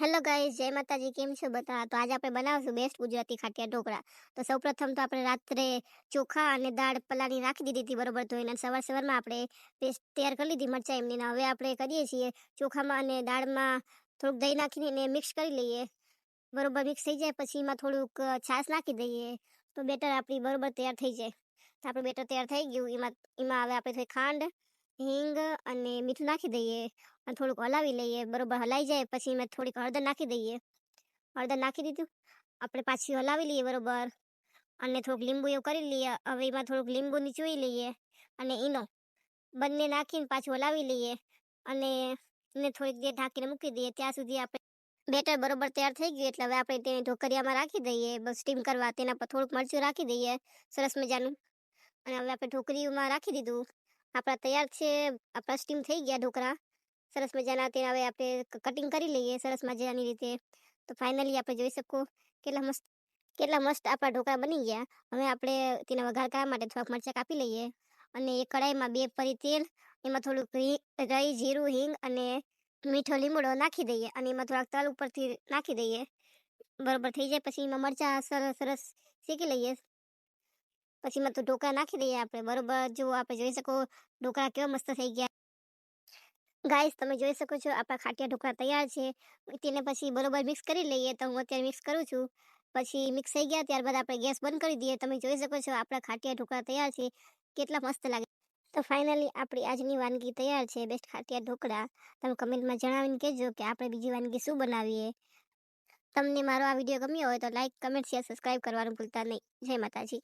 Hello guys જય માતાજી. કેમ છો બધા? તો આજે આપણે બનાવશું બેસ્ટ ગુજરાતી ખાટિયા ઢોકળા. તો સૌપ્રથમ તો આપણે રાત્રે ચોખા અને દાળ પલાળી રાખી દીધી હતી બરોબર ધોઈને સવાર સવારમાં આપણે પેસ્ટ તૈયાર કરી લીધી મરચાં એમની. હવે આપણે કરીએ છીએ ચોખામાં અને દાળમાં થોડુંક દહીં નાખીને એને મિક્સ કરી લઈએ. બરોબર, મિક્સ થઈ જાય પછી એમાં થોડુંક છાશ નાખી દઈએ. તો બેટર આપણી બરોબર તૈયાર થઈ જાય. તો આપણું બેટર તૈયાર થઈ ગયું. એમાં એમાં હવે આપણે થોડી ખાંડ હિંગ અને મીઠું નાખી દઈએ અને થોડુંક હલાવી લઈએ. બરોબર હલાઈ જાય પછી એમાં થોડીક હળદર નાખી દઈએ. હળદર નાખી દીધું. આપણે પાછી હલાવી લઈએ બરોબર. અને થોડુંક લીંબુ એવું કરી લઈએ. હવે એમાં થોડુંક લીંબુ નીચોવી લઈએ અને ઈનો બંને નાખીને પાછું હલાવી લઈએ અને એને થોડીક દેર ઢાંકીને મૂકી દઈએ. ત્યાં સુધી આપણે બેટર બરોબર તૈયાર થઈ ગયું. એટલે હવે આપણે તેને ઢોકરિયામાં રાખી દઈએ. બસ સ્ટીમ કરવા તેના પર થોડુંક મરચું રાખી દઈએ. સરસ મજાનું. અને હવે આપણે ઢોકરીમાં રાખી દીધું. આપણા તૈયાર છે, આપણા સ્ટીમ થઈ ગયા ઢોકળા. સરસ મજાના તે હવે આપણે કટિંગ કરી લઈએ સરસ મજાની રીતે. તો ફાઇનલી આપણે જોઈ શકો કેટલા મસ્ત કેટલા મસ્ત આપણા ઢોકળા બની ગયા. હવે આપણે તેના વઘાર કરવા માટે થોડાક મરચાં કાપી લઈએ અને એ કડાઈમાં બે પરી તેલ, એમાં થોડુંક રાઈ, જીરું, હિંગ અને મીઠો લીમડો નાખી દઈએ અને એમાં થોડાક તલ ઉપરથી નાખી દઈએ. બરોબર થઈ જાય પછી એમાં મરચાં સરસ સરસ શેકી લઈએ. પછી એમાં તો ઢોકળા નાખી દઈએ આપણે. બરોબર? જો આપણે જોઈ શકો ઢોકળા કેવા મસ્ત થઈ ગયા. ગાઈસ તમે જોઈ શકો છો, આપણા ખાટિયા ઢોકળા તૈયાર છે. તેને પછી બરોબર મિક્સ કરી લઈએ તો હું અત્યારે મિક્સ કરું છું. પછી મિક્સ થઈ ગયા, ત્યારબાદ આપણે ગેસ બંધ કરી દઈએ. તમે જોઈ શકો છો, આપણા ખાટિયા ઢોકળા તૈયાર છે. કેટલા મસ્ત લાગે. તો ફાઇનલી આપણી આજની વાનગી તૈયાર છે બેસ્ટ ખાટિયા ઢોકળા. તમે કમેન્ટમાં જણાવીને કહેજો કે આપણે બીજી વાનગી શું બનાવીએ. તમને મારો આ વીડિયો ગમ્યો હોય તો લાઇક કમેન્ટ શેર સબસ્ક્રાઈબ કરવાનું ભૂલતા નહીં. જય માતાજી.